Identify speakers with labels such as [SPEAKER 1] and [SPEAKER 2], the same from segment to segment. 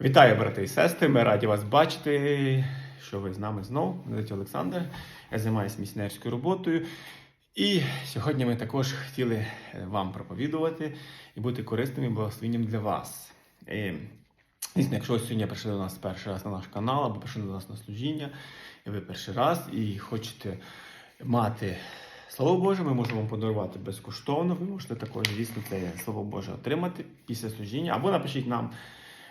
[SPEAKER 1] Вітаю, брати і сестри! Ми раді вас бачити, що ви з нами знову. Мене звуть Олександр. Я займаюся місіонерською роботою. І сьогодні ми також хотіли вам проповідувати і бути корисним і благословенням для вас. І, Звісно, якщо сьогодні прийшли до нас перший раз на наш канал або прийшли до нас на служіння, і ви перший раз і хочете мати Слово Боже, ми можемо вам подарувати безкоштовно. Ви можете також, звісно, це Слово Боже отримати після служіння, або напишіть нам е,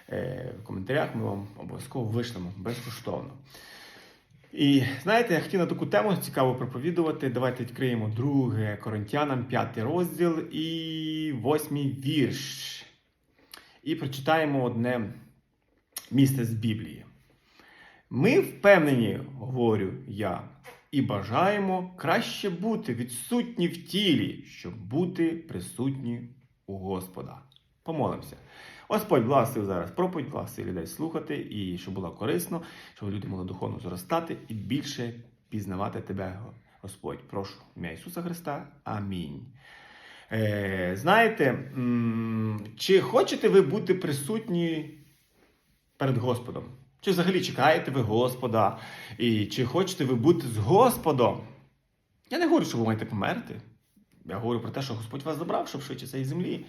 [SPEAKER 1] в коментарях, ми вам обов'язково вишлемо безкоштовно. І знаєте, я хотів на таку тему цікаво проповідувати. Давайте відкриємо 2 Коринтянам, 5 розділ і 8 вірш. І прочитаємо одне місце з Біблії. Ми впевнені, говорю я, і бажаємо краще бути відсутні в тілі, щоб бути присутні у Господа. Помолимося. Господь благословив зараз проповідь, благословив людей слухати, і щоб було корисно, щоб люди могли духовно зростати і більше пізнавати Тебе, Господь. Прошу ім'я Ісуса Христа. Амінь. Е, знаєте, чи хочете ви бути присутні перед Господом? Чи взагалі чекаєте ви Господа? І чи хочете ви бути з Господом? Я не говорю, що ви маєте померти. Я говорю про те, що Господь вас забрав, щоб швидше цієї землі,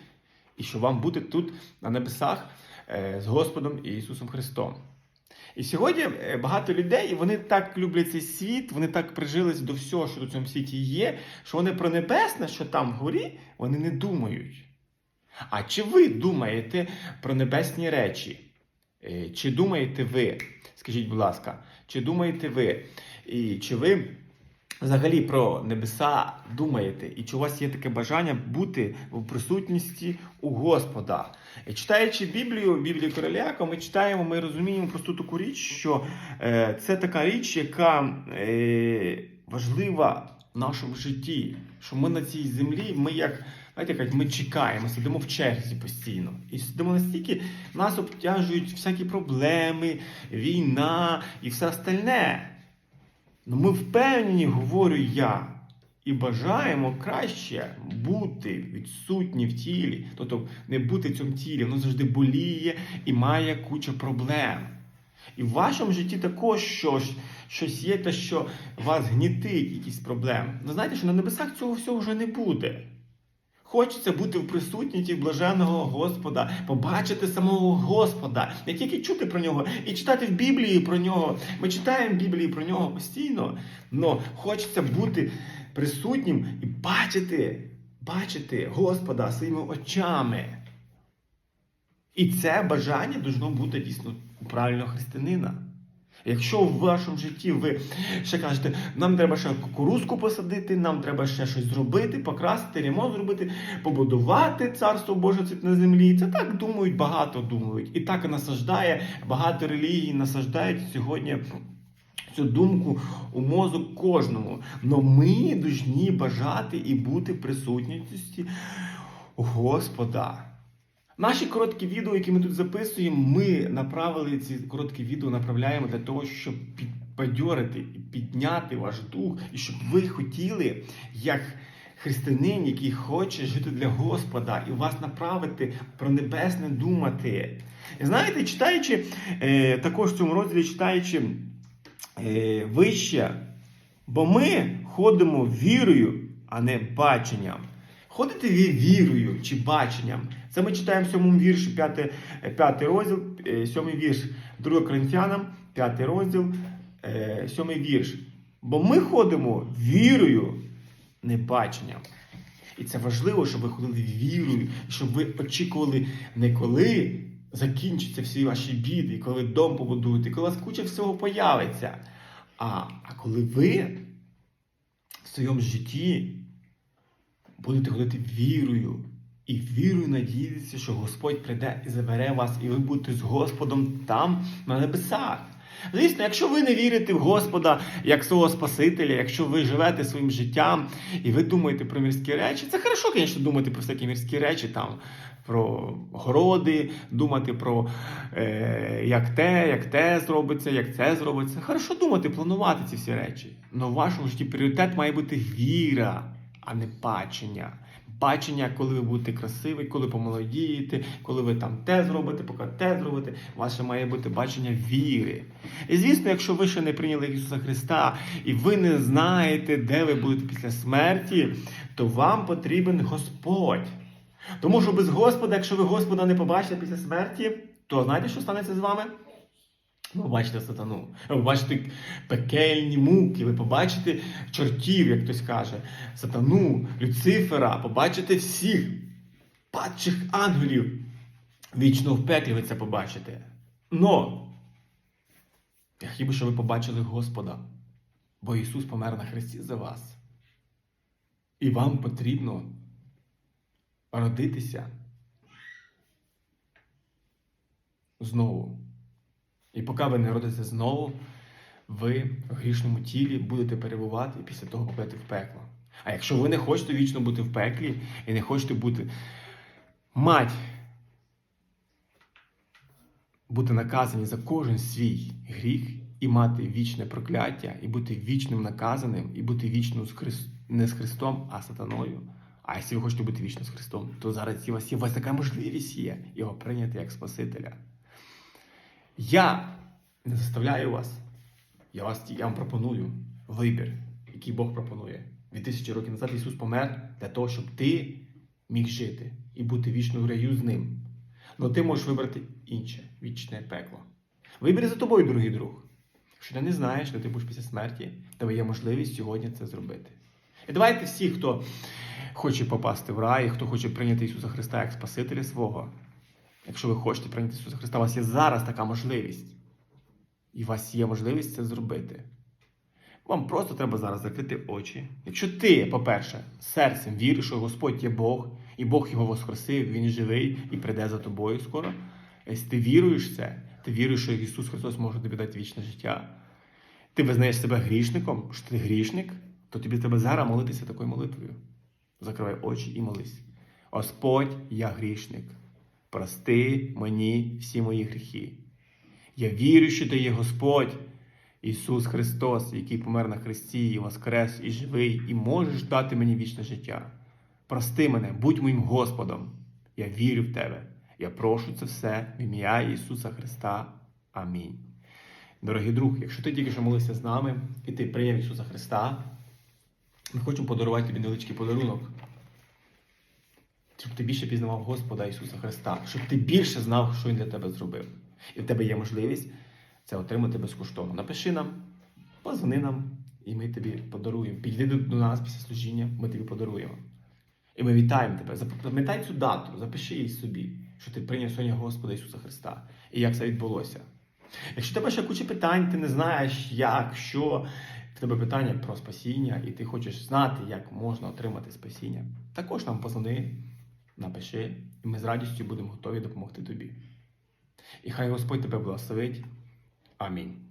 [SPEAKER 1] і щоб вам бути тут на небесах е, з Господом Ісусом Христом. І сьогодні е, багато людей, вони так люблять цей світ, вони так прижились до всього, що в цьому світі є, що вони про небесне, що там вгорі, вони не думають. А чи ви думаєте про небесні речі? Е, Чи думаєте ви? Скажіть, будь ласка, чи думаєте ви? І чи ви взагалі про небеса думаєте? І чи у вас є таке бажання бути в присутності у Господа? І Читаючи Біблію, Біблію Короляка, ми читаємо, ми розуміємо просту таку річ, що е, це така річ, яка е, важлива в нашому житті. Що ми на цій землі, ми як. Знаєте, як ми чекаємо, сидимо в черзі постійно. І сидимо настільки, нас обтяжують всякі проблеми, війна і все остальне. Ну ми впевнені, говорю я, і бажаємо краще бути відсутні в тілі. Тобто не бути в цьому тілі, воно завжди боліє і має кучу проблем. І в вашому житті також щось, щось є, те, що вас гнітить, якісь проблеми. Ви знаєте, що на небесах цього всього вже не буде. Хочеться бути в присутності блаженого Господа, побачити самого Господа, не тільки чути про нього і читати в Біблії про нього. Ми читаємо Біблії про нього постійно, але хочеться бути присутнім і бачити, бачити Господа своїми очами. І це бажання должно бути дійсно у правильного християнина. Якщо в вашому житті ви ще кажете, нам треба ще кукурузку посадити, нам треба ще щось зробити, покрасити, ремонт зробити, побудувати царство Боже на землі. Це так думають, багато думають. І так насаждає, багато релігій насаждають сьогодні цю думку у мозок кожному. Но ми повинні бажати і бути в присутності Господа. Наші короткі відео, які ми тут записуємо, ми направили ці короткі відео, направляємо для того, щоб підбадьорити і підняти ваш дух, і щоб ви хотіли, як християнин, який хоче жити для Господа, і вас направити про небесне думати. І знаєте, читаючи е, також в цьому розділі, читаючи е, вище, бо ми ходимо вірою, а не баченням. Ходите вірою чи баченням. Це ми читаємо в сьомому вірші, 5, 5 розділ, 7 вірш 2 Коринфянам, 5 розділ, 7 вірш. Бо ми ходимо вірою, не баченням. І це важливо, щоб ви ходили вірою, щоб ви очікували не коли закінчаться всі ваші біди, коли дом побудуєте, коли вас куча всього появиться. А, а коли ви в своєму житті будете ходити вірою. І вірою надіятися, що Господь прийде і забере вас, і ви будете з Господом там, на небесах. Звісно, якщо ви не вірите в Господа як свого Спасителя, якщо ви живете своїм життям і ви думаєте про мірські речі, це хорошо, звісно, думати про всякі мірські речі, там, про городи, думати про е, як те, як те зробиться, як це зробиться. Хорошо думати, планувати ці всі речі. Але в вашому житті пріоритет має бути віра, а не бачення. бачення, коли ви будете красиві, коли помолодієте, коли ви там те зробите, поки те зробите. Ваше має бути бачення віри. І звісно, якщо ви ще не прийняли Ісуса Христа і ви не знаєте, де ви будете після смерті, то вам потрібен Господь. Тому що без Господа, якщо ви Господа не побачите після смерті, то знаєте, що станеться з вами? Ви побачите сатану, ви побачите пекельні муки, ви побачите чортів, як хтось каже, сатану, Люцифера, побачите всіх падчих ангелів. Вічно в пеклі ви це побачите. Но я хотів би, щоб ви побачили Господа, бо Ісус помер на хресті за вас. І вам потрібно родитися знову. І поки ви не родитеся знову, ви в грішному тілі будете перебувати і після того попадете в пекло. А якщо ви не хочете вічно бути в пеклі і не хочете бути мать, бути наказані за кожен свій гріх і мати вічне прокляття, і бути вічним наказаним, і бути вічно з Хрис... не з Христом, а сатаною. А якщо ви хочете бути вічно з Христом, то зараз у вас є у вас така можливість є його прийняти як Спасителя. Я не заставляю вас. Я, вас, я вам пропоную вибір, який Бог пропонує. Дві тисячі років назад Ісус помер для того, щоб ти міг жити і бути вічно в раю з ним. Але ти можеш вибрати інше вічне пекло. Вибір за тобою, дорогий друг. Якщо ти не знаєш, де ти будеш після смерті, тебе є можливість сьогодні це зробити. І давайте всі, хто хоче попасти в рай, хто хоче прийняти Ісуса Христа як Спасителя свого, Якщо ви хочете прийняти Ісуса Христа, у вас є зараз така можливість. І у вас є можливість це зробити. Вам просто треба зараз закрити очі. Якщо ти, по-перше, серцем віриш, що Господь є Бог, і Бог його воскресив, Він живий і прийде за тобою скоро. Якщо ти віруєш в це, ти віруєш, що Ісус Христос може тобі дати вічне життя. Ти визнаєш себе грішником, що ти грішник, то тобі треба зараз молитися такою молитвою. Закривай очі і молись. Господь, я грішник. Прости мені всі мої гріхи. Я вірю, що ти є Господь, Ісус Христос, який помер на хресті, і воскрес, і живий, і можеш дати мені вічне життя. Прости мене, будь моїм Господом. Я вірю в Тебе. Я прошу це все в ім'я Ісуса Христа. Амінь. Дорогий друг, якщо ти тільки що молився з нами і ти прийняв Ісуса Христа, ми хочемо подарувати тобі невеличкий подарунок щоб ти більше пізнавав Господа Ісуса Христа, щоб ти більше знав, що Він для тебе зробив. І в тебе є можливість це отримати безкоштовно. Напиши нам, позвони нам, і ми тобі подаруємо. Підійди до, нас після служіння, ми тобі подаруємо. І ми вітаємо тебе. Запам'ятай цю дату, запиши її собі, що ти прийняв сьогодні Господа Ісуса Христа і як це відбулося. Якщо тебе ще куча питань, ти не знаєш, як, що, в тебе питання про спасіння, і ти хочеш знати, як можна отримати спасіння, також нам позвони напиши, і ми з радістю будемо готові допомогти тобі. І хай Господь тебе благословить. Амінь.